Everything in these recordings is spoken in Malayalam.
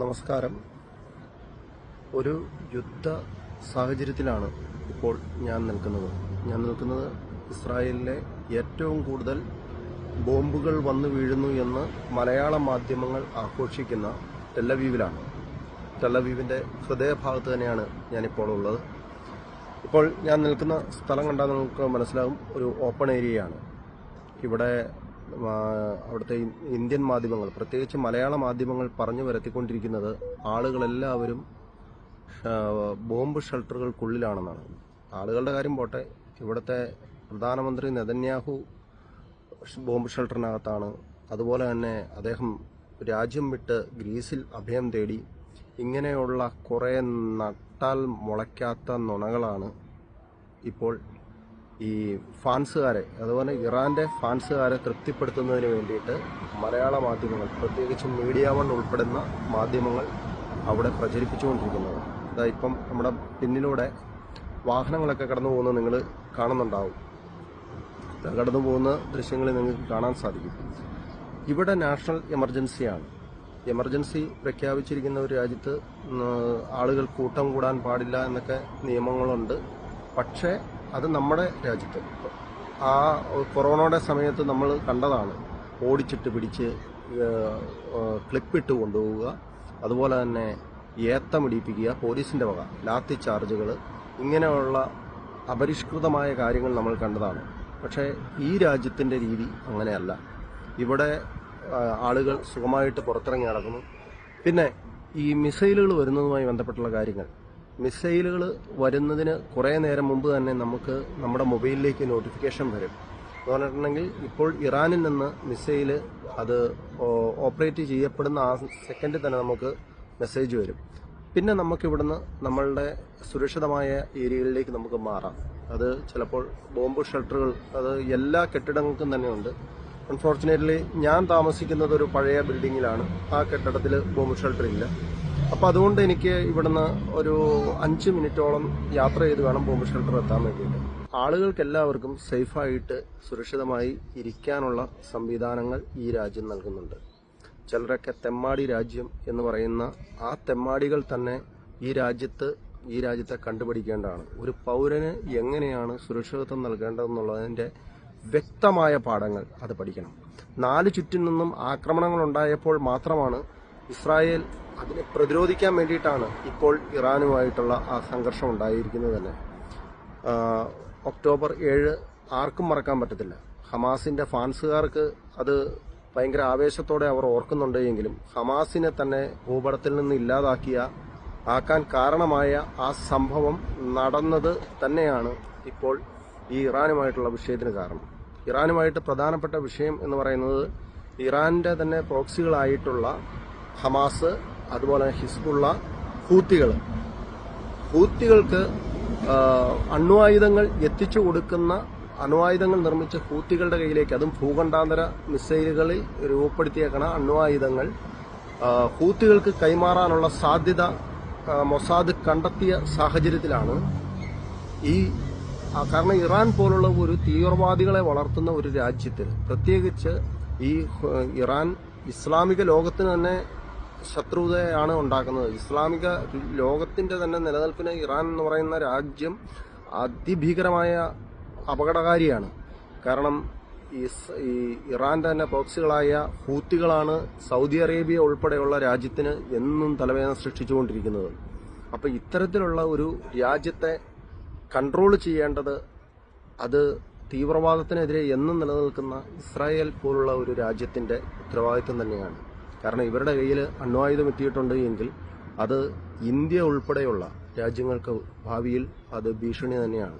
നമസ്കാരം. ഒരു യുദ്ധ സാഹചര്യത്തിലാണ് ഇപ്പോൾ ഞാൻ നിൽക്കുന്നത്. ഞാൻ നിൽക്കുന്നത് ഇസ്രായേലിലെ ഏറ്റവും കൂടുതൽ ബോംബുകൾ വന്നു വീഴുന്നു എന്ന് മലയാള മാധ്യമങ്ങൾ ആഘോഷിക്കുന്ന ടെല്ലവീവിലാണ് ടെല്ലവീവിന്റെ ഹൃദയഭാഗത്ത് തന്നെയാണ് ഞാനിപ്പോൾ ഉള്ളത്. ഇപ്പോൾ ഞാൻ നിൽക്കുന്ന സ്ഥലം കണ്ടാൽ നമുക്ക് മനസ്സിലാകും. ഒരു ഓപ്പൺ ഏരിയയാണ്. ഇവിടെ അവിടുത്തെ ഇന്ത്യൻ മാധ്യമങ്ങൾ പ്രത്യേകിച്ച് മലയാള മാധ്യമങ്ങൾ പറഞ്ഞു വരത്തിക്കൊണ്ടിരിക്കുന്നത് ആളുകളെല്ലാവരും ബോംബ് ഷെൽട്ടറുകൾക്കുള്ളിലാണെന്നാണ്. ആളുകളുടെ കാര്യം പോട്ടെ ഇവിടുത്തെ പ്രധാനമന്ത്രി നെതന്യാഹു ബോംബ് ഷെൽട്ടറിനകത്താണ്. അതുപോലെ തന്നെ അദ്ദേഹം രാജ്യം വിട്ട് ഗ്രീസിൽ അഭയം തേടി ഇങ്ങനെയുള്ള കുറേ നട്ടാൽ മുളയ്ക്കാത്ത നുണകളാണ് ഇപ്പോൾ ഈ ഫാൻസുകാരെ അതുപോലെ ഇറാന്റെ ഫാൻസുകാരെ തൃപ്തിപ്പെടുത്തുന്നതിന് വേണ്ടിയിട്ട് മലയാള മാധ്യമങ്ങൾ പ്രത്യേകിച്ച് മീഡിയ വൺ ഉൾപ്പെടുന്ന മാധ്യമങ്ങൾ അവിടെ പ്രചരിപ്പിച്ചുകൊണ്ടിരിക്കുന്നത്. അതാ ഇപ്പം നമ്മുടെ പിന്നിലൂടെ വാഹനങ്ങളൊക്കെ കടന്നു പോകുന്നത് നിങ്ങൾ കാണുന്നുണ്ടാവും. കടന്നു പോകുന്ന ദൃശ്യങ്ങൾ നിങ്ങൾക്ക് കാണാൻ സാധിക്കും. ഇവിടെ നാഷണൽ എമർജൻസിയാണ് എമർജൻസി പ്രഖ്യാപിച്ചിരിക്കുന്ന ഒരു രാജ്യത്ത് ആളുകൾ കൂട്ടം കൂടാൻ പാടില്ല എന്നൊക്കെ നിയമങ്ങളുണ്ട്. പക്ഷേ അത് നമ്മുടെ രാജ്യത്ത്. ആ കൊറോണയുടെ സമയത്ത് നമ്മൾ കണ്ടതാണ്. ഓടിച്ചിട്ട് പിടിച്ച് ക്ലിപ്പിട്ട് കൊണ്ടുപോവുക. അതുപോലെ തന്നെ ഏത്തമിടിപ്പിക്കുക പോലീസിന്റെ വക ലാത്തി ചാർജുകൾ ഇങ്ങനെയുള്ള അപരിഷ്കൃതമായ കാര്യങ്ങൾ നമ്മൾ കണ്ടതാണ്. പക്ഷേ ഈ രാജ്യത്തിന്റെ രീതി അങ്ങനെയല്ല. ഇവിടെ ആളുകൾ സുഖമായിട്ട് പുറത്തിറങ്ങി നടക്കുന്നു. പിന്നെ ഈ മിസൈലുകൾ വരുന്നതുമായി ബന്ധപ്പെട്ടുള്ള കാര്യങ്ങൾ. മിസൈലുകൾ വരുന്നതിന് കുറേ നേരം മുമ്പ് തന്നെ നമുക്ക് നമ്മുടെ മൊബൈലിലേക്ക് നോട്ടിഫിക്കേഷൻ വരും. എന്ന് പറഞ്ഞിട്ടുണ്ടെങ്കിൽ ഇപ്പോൾ ഇറാനിൽ നിന്ന് മിസൈൽ അത് ഓപ്പറേറ്റ് ചെയ്യപ്പെടുന്ന ആ സെക്കൻഡിൽ തന്നെ നമുക്ക് മെസ്സേജ് വരും. പിന്നെ നമുക്ക് ഇവിടുന്ന് നമ്മളുടെ സുരക്ഷിതമായ ഏരിയകളിലേക്ക് നമുക്ക് മാറാം. അത് ചിലപ്പോൾ ബോംബ് ഷെൽട്ടറുകൾ അത് എല്ലാ കെട്ടിടങ്ങൾക്കും തന്നെയുണ്ട്. അൺഫോർച്ചുനേറ്റ്ലി ഞാൻ താമസിക്കുന്നത് ഒരു പഴയ ബിൽഡിങ്ങിലാണ്. ആ കെട്ടിടത്തിൽ ബോംബ് ഷെൽട്ടർ ഇല്ല അപ്പൊ അതുകൊണ്ട് എനിക്ക് ഇവിടുന്ന് ഒരു അഞ്ച് മിനിറ്റോളം യാത്ര ചെയ്ത് വേണം ബോംബ് ഷെൽട്ടർ എത്താൻ വേണ്ടിയിട്ട്. ആളുകൾക്ക് എല്ലാവർക്കും സേഫായിട്ട് സുരക്ഷിതമായി ഇരിക്കാനുള്ള സംവിധാനങ്ങൾ ഈ രാജ്യം നൽകുന്നുണ്ട്. ചിലരൊക്കെ തെമ്മാടി രാജ്യം എന്ന് പറയുന്ന ആ തെമ്മാടികൾ തന്നെ ഈ രാജ്യത്ത് ഈ രാജ്യത്തെ കണ്ടുപിടിക്കേണ്ടതാണ്. ഒരു പൗരന് എങ്ങനെയാണ് സുരക്ഷിതത്വം നൽകേണ്ടതെന്നുള്ളതിന്റെ വ്യക്തമായ പാഠങ്ങൾ അത് പഠിക്കണം. നാല് ചുറ്റിൽ നിന്നും ആക്രമണങ്ങൾ ഉണ്ടായപ്പോൾ മാത്രമാണ് ഇസ്രായേൽ അതിനെ പ്രതിരോധിക്കാൻ വേണ്ടിയിട്ടാണ് ഇപ്പോൾ ഇറാനുമായിട്ടുള്ള ആ സംഘർഷം ഉണ്ടായിരിക്കുന്നത് തന്നെ. ഒക്ടോബർ ഏഴ് ആർക്കും മറക്കാൻ പറ്റത്തില്ല. ഹമാസിന്റെ ഫാൻസുകാർക്ക് അത് ഭയങ്കര ആവേശത്തോടെ അവർ ഓർക്കുന്നുണ്ട് എങ്കിലും ഹമാസിനെ തന്നെ ഭൂപടത്തിൽ നിന്ന് ഇല്ലാതാക്കിയ ആക്കാൻ കാരണമായ ആ സംഭവം നടന്നത് തന്നെയാണ് ഇപ്പോൾ ഈ ഇറാനുമായിട്ടുള്ള വിഷയത്തിന് കാരണം. ഇറാനുമായിട്ട് പ്രധാനപ്പെട്ട വിഷയം എന്ന് പറയുന്നത് ഇറാന്റെ തന്നെ പ്രോക്സികളായിട്ടുള്ള ഹമാസ് അതുപോലെ തന്നെ ഹിസ്ബുള്ള ഹൂത്തികൾ. ഹൂത്തികൾക്ക് അണ്വായുധങ്ങൾ എത്തിച്ചു കൊടുക്കുന്ന അണ്വായുധങ്ങൾ നിർമ്മിച്ച ഹൂത്തികളുടെ കയ്യിലേക്ക് അതും ഭൂഖണ്ഡാന്തര മിസൈലുകളിൽ രൂപപ്പെടുത്തിയേക്കണ അണ്വായുധങ്ങൾ. ഹൂത്തികൾക്ക് കൈമാറാനുള്ള സാധ്യത മൊസാദ് കണ്ടെത്തിയ സാഹചര്യത്തിലാണ്. ഈ കാരണം ഇറാൻ പോലുള്ള ഒരു തീവ്രവാദികളെ വളർത്തുന്ന ഒരു രാജ്യത്തിൽ പ്രത്യേകിച്ച് ഈ ഇറാൻ ഇസ്ലാമിക ലോകത്തിന് തന്നെ ശത്രുതയാണ് ഉണ്ടാക്കുന്നത്. ഇസ്ലാമിക ലോകത്തിന്റെ തന്നെ നിലനിൽപ്പിന് ഇറാൻ എന്ന് പറയുന്ന രാജ്യം അതിഭീകരമായ അപകടകാരിയാണ്. കാരണം ഈ ഇറാൻ തന്നെ പ്രോക്സികളായ ഹൂത്തികളാണ് സൗദി അറേബ്യ ഉൾപ്പെടെയുള്ള രാജ്യത്തിന് എന്നും തലവേദന സൃഷ്ടിച്ചുകൊണ്ടിരിക്കുന്നത്. അപ്പോൾ ഇത്തരത്തിലുള്ള ഒരു രാജ്യത്തെ കൺട്രോൾ ചെയ്യേണ്ടത് അത് തീവ്രവാദത്തിനെതിരെ എന്നും നിലനിൽക്കുന്ന ഇസ്രായേൽ പോലുള്ള ഒരു രാജ്യത്തിന്റെ ഉത്തരവാദിത്വം തന്നെയാണ്. കാരണം ഇവരുടെ കയ്യിൽ അണ്വായുധം എത്തിയിട്ടുണ്ട് എങ്കിൽ അത് ഇന്ത്യ ഉൾപ്പെടെയുള്ള രാജ്യങ്ങൾക്ക് ഭാവിയിൽ അത് ഭീഷണി തന്നെയാണ്.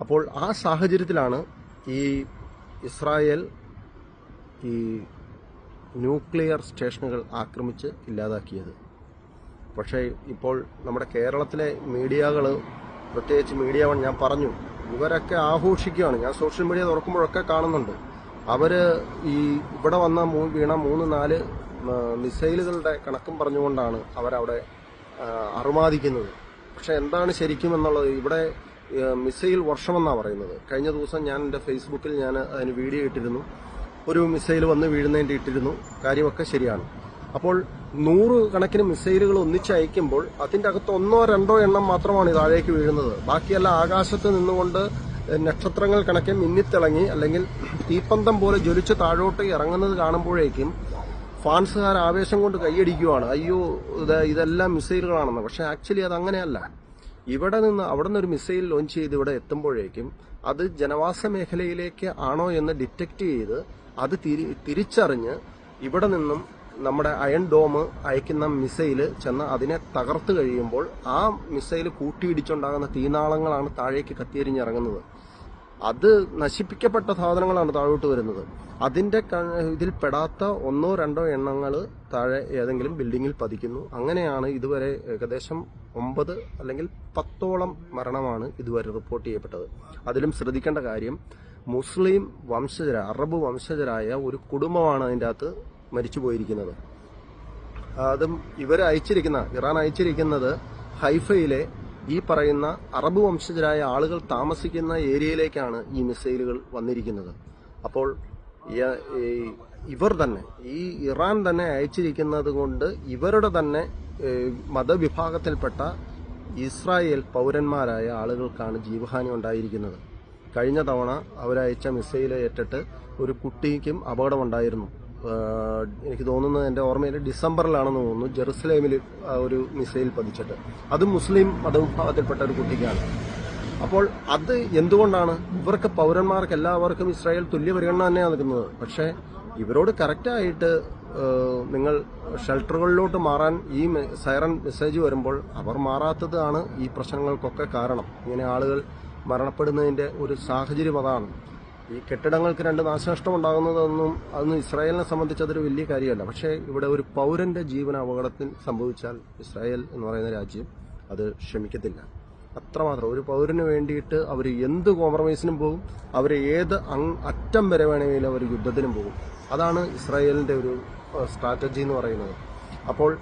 അപ്പോൾ ആ സാഹചര്യത്തിലാണ് ഈ ഇസ്രായേൽ ഈ ന്യൂക്ലിയർ സ്റ്റേഷനുകൾ ആക്രമിച്ച് ഇല്ലാതാക്കിയത്. പക്ഷേ ഇപ്പോൾ നമ്മുടെ കേരളത്തിലെ മീഡിയകൾ പ്രത്യേകിച്ച് മീഡിയ ഞാൻ പറഞ്ഞു ഇവരൊക്കെ ആഘോഷിക്കുകയാണ്. ഞാൻ സോഷ്യൽ മീഡിയ തുറക്കുമ്പോഴൊക്കെ കാണുന്നുണ്ട്. അവർ ഈ ഇവിടെ വന്ന വീണ മൂന്ന് നാല് മിസൈലുകളുടെ കണക്കും പറഞ്ഞുകൊണ്ടാണ് അവരവിടെ അറുമാദിക്കുന്നത്. പക്ഷെ എന്താണ് ശരിക്കും എന്നുള്ളത് ഇവിടെ മിസൈൽ വർഷമെന്നാണ് പറയുന്നത്. കഴിഞ്ഞ ദിവസം ഞാൻ എന്റെ ഫേസ്ബുക്കിൽ ഞാൻ അതിന് വീഡിയോ ഇട്ടിരുന്നു. ഒരു മിസൈൽ വന്ന് വീഴുന്നതിന്റെ ഇട്ടിരുന്നു. കാര്യമൊക്കെ ശരിയാണ്. അപ്പോൾ നൂറ് കണക്കിന് മിസൈലുകൾ ഒന്നിച്ച് അതിന്റെ അകത്ത് ഒന്നോ രണ്ടോ എണ്ണം മാത്രമാണ് താഴേക്ക് വീഴുന്നത്. ബാക്കിയെല്ലാം ആകാശത്ത് നിന്നുകൊണ്ട് നക്ഷത്രങ്ങൾ കണക്കെ മിന്നിത്തിളങ്ങി അല്ലെങ്കിൽ തീപ്പന്തം പോലെ ജ്വലിച്ച് താഴോട്ട് ഇറങ്ങുന്നത് കാണുമ്പോഴേക്കും ഫാൻസുകാർ ആവേശം കൊണ്ട് കൈയടിക്കുവാണ്. അയ്യോ ഇത് ഇതെല്ലാം മിസൈലുകളാണെന്ന്. പക്ഷെ ആക്ച്വലി അത് അങ്ങനെയല്ല. ഇവിടെ നിന്ന് അവിടെ നിന്ന് ഒരു മിസൈൽ ലോഞ്ച് ചെയ്ത് ഇവിടെ എത്തുമ്പോഴേക്കും അത് ജനവാസ മേഖലയിലേക്ക് ആണോ എന്ന് ഡിറ്റക്ട് ചെയ്ത് അത് തിരി- തിരിച്ചറിഞ്ഞ് ഇവിടെ നിന്നും നമ്മുടെ അയൺ ഡോം അയക്കുന്ന മിസൈൽ ചെന്ന് അതിനെ തകർത്ത് കഴിയുമ്പോൾ ആ മിസൈൽ കൂട്ടിയിടിച്ചുണ്ടാകുന്ന തീനാളങ്ങളാണ് താഴേക്ക് കത്തിയെരിഞ്ഞിറങ്ങുന്നത് അത് നശിപ്പിക്കപ്പെട്ട സാധനങ്ങളാണ് താഴോട്ട് വരുന്നത്. അതിന്റെ ഇതിൽ പെടാത്ത ഒന്നോ രണ്ടോ എണ്ണങ്ങൾ താഴെ ഏതെങ്കിലും ബിൽഡിങ്ങിൽ പതിക്കുന്നു. അങ്ങനെയാണ് ഇതുവരെ ഏകദേശം ഒമ്പത് അല്ലെങ്കിൽ പത്തോളം മരണമാണ് ഇതുവരെ റിപ്പോർട്ട് ചെയ്യപ്പെട്ടത്. അതിലും ശ്രദ്ധിക്കേണ്ട കാര്യം മുസ്ലിം വംശജര അറബ് വംശജരായ ഒരു കുടുംബമാണ് അതിന്റെ അകത്ത് മരിച്ചു പോയിരിക്കുന്നത് അതും ഇവർ അയച്ചിരിക്കുന്ന ഇറാൻ അയച്ചിരിക്കുന്നത് ഹൈഫയിലെ ഈ പറയുന്ന അറബ് വംശജരായ ആളുകൾ താമസിക്കുന്ന ഏരിയയിലേക്കാണ് ഈ മിസൈലുകൾ വന്നിരിക്കുന്നത്. അപ്പോൾ ഇവർ തന്നെ ഈ ഇറാൻ തന്നെ അയച്ചിരിക്കുന്നത് കൊണ്ട് ഇവരുടെ തന്നെ മതവിഭാഗത്തിൽപ്പെട്ട ഇസ്രായേൽ പൗരന്മാരായ ആളുകൾക്കാണ് ജീവഹാനി ഉണ്ടായിരിക്കുന്നത്. കഴിഞ്ഞ തവണ അവരയച്ച മിസൈൽ ഏറ്റിട്ട് ഒരു കുട്ടിക്കും അപകടമുണ്ടായിരുന്നു. എനിക്ക് തോന്നുന്നത് എന്റെ ഓർമ്മയിൽ ഡിസംബറിലാണെന്ന് തോന്നുന്നു ജെറുസലേമിൽ ഒരു മിസൈൽ പതിച്ചിട്ട്. അത് മുസ്ലിം മതവിഭാഗത്തിൽപ്പെട്ട ഒരു കുട്ടിക്കാണ്. അപ്പോൾ അത് എന്തുകൊണ്ടാണ്? ഇവർക്ക് പൗരന്മാർക്ക് എല്ലാവർക്കും ഇസ്രായേൽ തുല്യ പരിഗണന തന്നെയാണ് നിൽക്കുന്നത് പക്ഷേ ഇവരോട് കറക്റ്റായിട്ട് നിങ്ങൾ ഷെൽട്ടറുകളിലോട്ട് മാറാൻ ഈ സൈറൺ മെസ്സേജ് വരുമ്പോൾ അവർ മാറാത്തതാണ് ഈ പ്രശ്നങ്ങൾക്കൊക്കെ കാരണം. ഇങ്ങനെ ആളുകൾ മരണപ്പെടുന്നതിന്റെ ഒരു സാഹചര്യം അതാണ്. ഈ കെട്ടിടങ്ങൾക്ക് രണ്ട് നാശനഷ്ടം ഉണ്ടാകുന്നതൊന്നും അതൊന്നും ഇസ്രായേലിനെ സംബന്ധിച്ച് അതൊരു വലിയ കാര്യമല്ല. പക്ഷേ ഇവിടെ ഒരു പൗരന്റെ ജീവൻ അപകടത്തിൽ സംഭവിച്ചാൽ ഇസ്രായേൽ എന്ന് പറയുന്ന രാജ്യം അത് ക്ഷമിക്കത്തില്ല. അത്രമാത്രം ഒരു പൗരന് വേണ്ടിയിട്ട് അവർ എന്ത് കോംപ്രമൈസിനും പോകും. അവർ ഏത് അറ്റം വരെ വേണമെങ്കിലും അവർ യുദ്ധത്തിനും പോകും. അതാണ് ഇസ്രായേലിന്റെ ഒരു സ്ട്രാറ്റജി എന്ന് പറയുന്നത്. അപ്പോൾ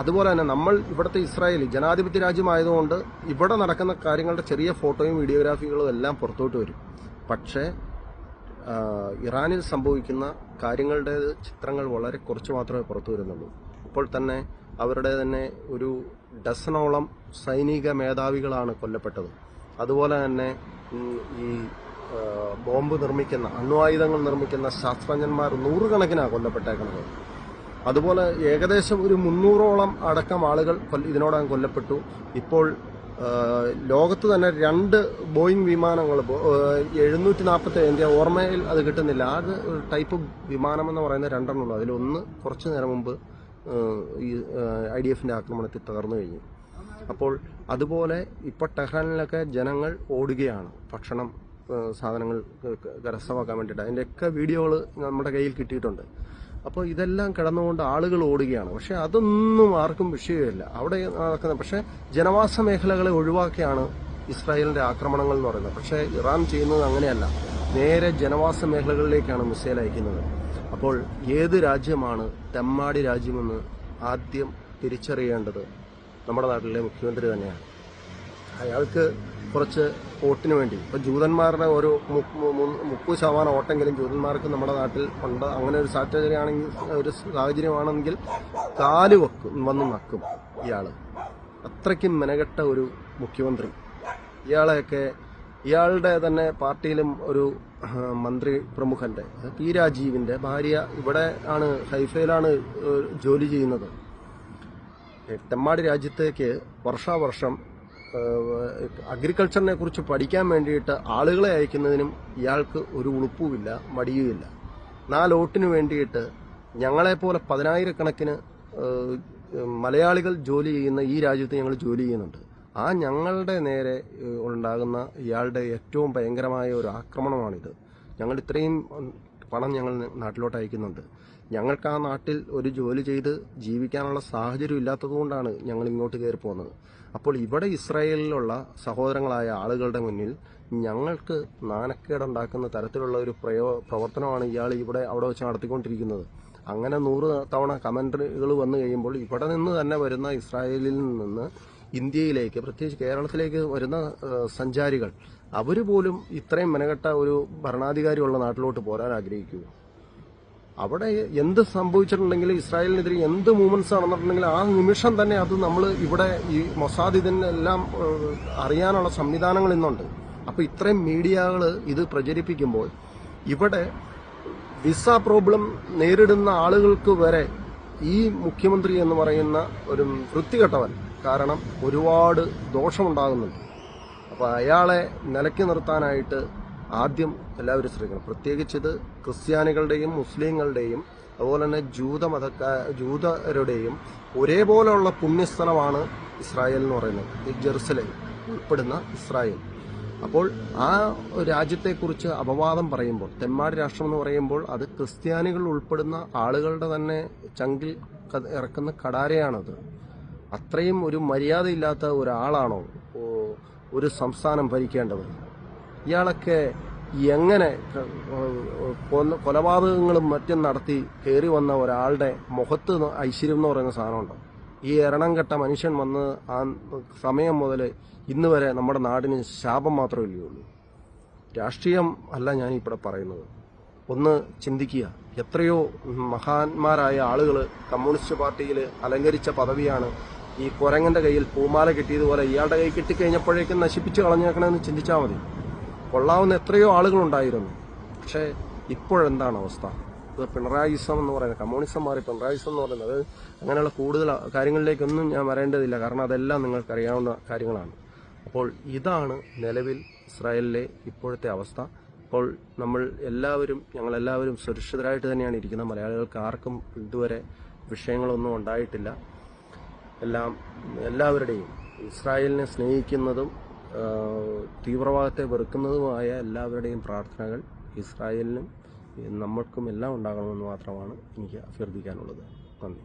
അതുപോലെ തന്നെ നമ്മൾ ഇവിടുത്തെ ഇസ്രായേൽ ജനാധിപത്യ രാജ്യമായതുകൊണ്ട് ഇവിടെ നടക്കുന്ന കാര്യങ്ങളുടെ ചെറിയ ഫോട്ടോയും വീഡിയോഗ്രാഫികളും എല്ലാം പുറത്തോട്ട് വരും. പക്ഷേ ഇറാനിൽ സംഭവിക്കുന്ന കാര്യങ്ങളുടെ ചിത്രങ്ങൾ വളരെ കുറച്ച് മാത്രമേ പുറത്തു വരുന്നുള്ളൂ. ഇപ്പോൾ തന്നെ അവരുടെ തന്നെ ഒരു ഡസനോളം സൈനിക മേധാവികളാണ് കൊല്ലപ്പെട്ടത്. അതുപോലെ തന്നെ ഈ ബോംബ് നിർമ്മിക്കുന്ന അണ്വായുധങ്ങൾ നിർമ്മിക്കുന്ന ശാസ്ത്രജ്ഞന്മാർ നൂറുകണക്കിനാണ് കൊല്ലപ്പെട്ടേക്കുന്നത് അതുപോലെ ഏകദേശം ഒരു മുന്നൂറോളം അടക്കം ആളുകൾ ഇതിനോടകം കൊല്ലപ്പെട്ടു. ഇപ്പോൾ ലോകത്ത് തന്നെ രണ്ട് ബോയിങ് വിമാനങ്ങൾ എഴുന്നൂറ്റി നാൽപ്പത്തി എന്റെ ഓർമ്മയിൽ അത് കിട്ടുന്നില്ല. ആ ടൈപ്പ് വിമാനം എന്ന് പറയുന്ന രണ്ടെണ്ണം അതിലൊന്ന് കുറച്ച് നേരം മുമ്പ് ഈ ഐ ഡി എഫിന്റെ ആക്രമണത്തിൽ തകർന്നു കഴിഞ്ഞു. അപ്പോൾ അതുപോലെ ഇപ്പോൾ ടെഹ്റാനിലൊക്കെ ജനങ്ങൾ ഓടുകയാണ്. ഭക്ഷണം സാധനങ്ങൾ കരസ്ഥമാക്കാൻ വേണ്ടിയിട്ട്. അതിന്റെയൊക്കെ വീഡിയോകൾ നമ്മുടെ കയ്യിൽ കിട്ടിയിട്ടുണ്ട്. അപ്പോൾ ഇതെല്ലാം കിടന്നുകൊണ്ട് ആളുകൾ ഓടുകയാണ്. പക്ഷെ അതൊന്നും ആർക്കും വിഷയമില്ല. അവിടെ നടക്കുന്ന പക്ഷെ ജനവാസ മേഖലകളെ ഒഴിവാക്കിയാണ് ഇസ്രായേലിന്റെ ആക്രമണങ്ങൾ എന്ന് പറയുന്നത്. പക്ഷേ ഇറാൻ ചെയ്യുന്നത് അങ്ങനെയല്ല. നേരെ ജനവാസ മേഖലകളിലേക്കാണ് മിസൈൽ അയക്കുന്നത്. അപ്പോൾ ഏത് രാജ്യമാണ് തെമ്മാടി രാജ്യമെന്ന് ആദ്യം തിരിച്ചറിയേണ്ടത് നമ്മുടെ നാട്ടിലെ മുഖ്യമന്ത്രി തന്നെയാണ്. അയാൾക്ക് കുറച്ച് വോട്ടിന് വേണ്ടി. ഇപ്പൊ ജൂതന്മാരുടെ ഒരു മുപ്പത് ശതമാനം വോട്ടെങ്കിലും ജൂതന്മാർക്ക് നമ്മുടെ നാട്ടിൽ ഉണ്ട്. അങ്ങനെ ഒരു സാഹചര്യമാണെങ്കിൽ ഒരു സാഹചര്യമാണെങ്കിൽ കാൽ വെക്കും വന്ന് നക്കും ഇയാൾ. അത്രയ്ക്കും മെനകെട്ട ഒരു മുഖ്യമന്ത്രി. ഇയാളെയൊക്കെ ഇയാളുടെ തന്നെ പാർട്ടിയിലും ഒരു മന്ത്രി പ്രമുഖന്റെ പി രാജീവിന്റെ ഭാര്യ ഇവിടെ ആണ് ഹൈഫയിലാണ് ജോലി ചെയ്യുന്നത്. തെമ്മാടി രാജ്യത്തേക്ക് വർഷാവർഷം അഗ്രികൾച്ചറിനെ കുറിച്ച് പഠിക്കാൻ വേണ്ടിയിട്ട് ആളുകളെ അയക്കുന്നതിനും ഇയാൾക്ക് ഒരു ഉളുപ്പുമില്ല മടിയുമില്ല. നാല് വോട്ടിന് വേണ്ടിയിട്ട് ഞങ്ങളെപ്പോലെ പതിനായിരക്കണക്കിന് മലയാളികൾ ജോലി ചെയ്യുന്ന ഈ രാജ്യത്ത് ഞങ്ങൾ ജോലി ചെയ്യുന്നുണ്ട്. ആ ഞങ്ങളുടെ നേരെ ഉണ്ടാകുന്ന ഇയാളുടെ ഏറ്റവും ഭയങ്കരമായ ഒരു ആക്രമണമാണിത്. ഞങ്ങൾ ഇത്രയും പണം ഞങ്ങൾ നാട്ടിലോട്ട് അയക്കുന്നുണ്ട്. ഞങ്ങൾക്ക് ആ നാട്ടിൽ ഒരു ജോലി ചെയ്ത് ജീവിക്കാനുള്ള സാഹചര്യം ഇല്ലാത്തതുകൊണ്ടാണ് ഞങ്ങൾ ഇങ്ങോട്ട് കയറി പോകുന്നത് അപ്പോൾ ഇവിടെ ഇസ്രായേലിലുള്ള സഹോദരങ്ങളായ ആളുകളുടെ മുന്നിൽ ഞങ്ങൾക്ക് നാണക്കേടുണ്ടാക്കുന്ന തരത്തിലുള്ള ഒരു പ്രയോ പ്രവർത്തനമാണ് ഇയാൾ ഇവിടെ അവിടെ വെച്ച് നടത്തിക്കൊണ്ടിരിക്കുന്നത്. അങ്ങനെ നൂറ് തവണ കമന്ററികൾ വന്നു കഴിയുമ്പോൾ ഇവിടെ നിന്ന് തന്നെ വരുന്ന ഇസ്രായേലിൽ നിന്ന് ഇന്ത്യയിലേക്ക് പ്രത്യേകിച്ച് കേരളത്തിലേക്ക് വരുന്ന സഞ്ചാരികൾ അവർ പോലും ഇത്രയും മെനകെട്ട ഒരു ഭരണാധികാരിയുള്ള നാട്ടിലോട്ട് പോരാൻ ആഗ്രഹിക്കൂ അവിടെ എന്ത് സംഭവിച്ചിട്ടുണ്ടെങ്കിലും ഇസ്രായേലിനെതിരെ എന്ത് മൂവ്മെന്റ്സ് നടന്നിട്ടുണ്ടെങ്കിലും ആ നിമിഷം തന്നെ അത് നമ്മൾ ഇവിടെ ഈ മൊസാദ് ഇതിനെല്ലാം അറിയാനുള്ള സംവിധാനങ്ങൾ ഇന്നുണ്ട്. അപ്പോൾ ഇത്രയും മീഡിയകൾ ഇത് പ്രചരിപ്പിക്കുമ്പോൾ ഇവിടെ വിസ പ്രോബ്ലം നേരിടുന്ന ആളുകൾക്ക് വരെ ഈ മുഖ്യമന്ത്രി എന്ന് പറയുന്ന ഒരു വൃത്തികെട്ടവൻ കാരണം ഒരുപാട് ദോഷമുണ്ടാകുന്നുണ്ട്. അപ്പോൾ അയാളെ നിലക്കി നിർത്താനായിട്ട് ആദ്യം എല്ലാവരും ശ്രമിക്കണം. പ്രത്യേകിച്ച് ഇത് ക്രിസ്ത്യാനികളുടെയും മുസ്ലിങ്ങളുടെയും അതുപോലെ തന്നെ ജൂതമതക്കാ ജൂതരുടെയും ഒരേപോലെയുള്ള പുണ്യസ്ഥലമാണ് ഇസ്രായേൽ എന്ന് പറയുന്നത്. ഈ ജെറുസലേം ഉൾപ്പെടുന്ന ഇസ്രായേൽ. അപ്പോൾ ആ രാജ്യത്തെക്കുറിച്ച് അപവാദം പറയുമ്പോൾ തെമ്മാടി രാഷ്ട്രം എന്ന് പറയുമ്പോൾ അത് ക്രിസ്ത്യാനികൾ ഉൾപ്പെടുന്ന ആളുകളുടെ തന്നെ ചങ്കിൽ ഇറക്കുന്ന കടാരയാണത്. അത്രയും ഒരു മര്യാദയില്ലാത്ത ഒരാളാണോ? ഒരു സംസ്ഥാനം ഭരിക്കേണ്ടത് ഇയാളൊക്കെ എങ്ങനെ കൊലപാതകങ്ങളും മറ്റും നടത്തി കയറി വന്ന ഒരാളുടെ മുഖത്ത് ഐശ്വര്യം എന്ന് പറയുന്ന സാധനമുണ്ടോ? ഈ എറണം കെട്ട മനുഷ്യൻ വന്ന് ആ സമയം മുതൽ ഇന്ന് വരെ നമ്മുടെ നാടിന് ശാപം മാത്രമല്ലേ ഉള്ളൂ. രാഷ്ട്രീയം അല്ല ഞാൻ ഇവിടെ പറയുന്നത്. ഒന്ന് ചിന്തിക്കുക. എത്രയോ മഹാന്മാരായ ആളുകൾ കമ്മ്യൂണിസ്റ്റ് പാർട്ടിയിൽ അലങ്കരിച്ച പദവിയാണ് ഈ കുരങ്ങന്റെ കയ്യിൽ പൂമാല കിട്ടിയതുപോലെ ഇയാളുടെ കൈ കിട്ടിക്കഴിഞ്ഞപ്പോഴേക്കും നശിപ്പിച്ച് കളഞ്ഞേക്കണമെന്ന് ചിന്തിച്ചാൽ മതി. കൊള്ളാവുന്ന എത്രയോ ആളുകളുണ്ടായിരുന്നു. പക്ഷേ ഇപ്പോഴെന്താണ് അവസ്ഥ? ഇത് പിണറായിസം എന്ന് പറയുന്നത് കമ്മ്യൂണിസം മാറി പിണറായിസം എന്ന് പറയുന്നത് അങ്ങനെയുള്ള കൂടുതൽ കാര്യങ്ങളിലേക്കൊന്നും ഞാൻ വരേണ്ടതില്ല. കാരണം അതെല്ലാം നിങ്ങൾക്കറിയാവുന്ന കാര്യങ്ങളാണ്. അപ്പോൾ ഇതാണ് നിലവിൽ ഇസ്രായേലിലെ ഇപ്പോഴത്തെ അവസ്ഥ. അപ്പോൾ നമ്മൾ എല്ലാവരും ഞങ്ങളെല്ലാവരും സുരക്ഷിതരായിട്ട് തന്നെയാണ് ഇരിക്കുന്നത്. മലയാളികൾക്ക് ആർക്കും ഇതുവരെ വിഷയങ്ങളൊന്നും ഉണ്ടായിട്ടില്ല. എല്ലാം എല്ലാവരുടെയും ഇസ്രായേലിനെ സ്നേഹിക്കുന്നതും തീവ്രവാദത്തെ വെറുക്കുന്നതുമായ എല്ലാവരുടെയും പ്രാർത്ഥനകൾ ഇസ്രായേലിനും നമ്മൾക്കും എല്ലാം ഉണ്ടാകണമെന്ന് മാത്രമാണ് എനിക്ക് അഭ്യർത്ഥിക്കാനുള്ളത്. നന്ദി.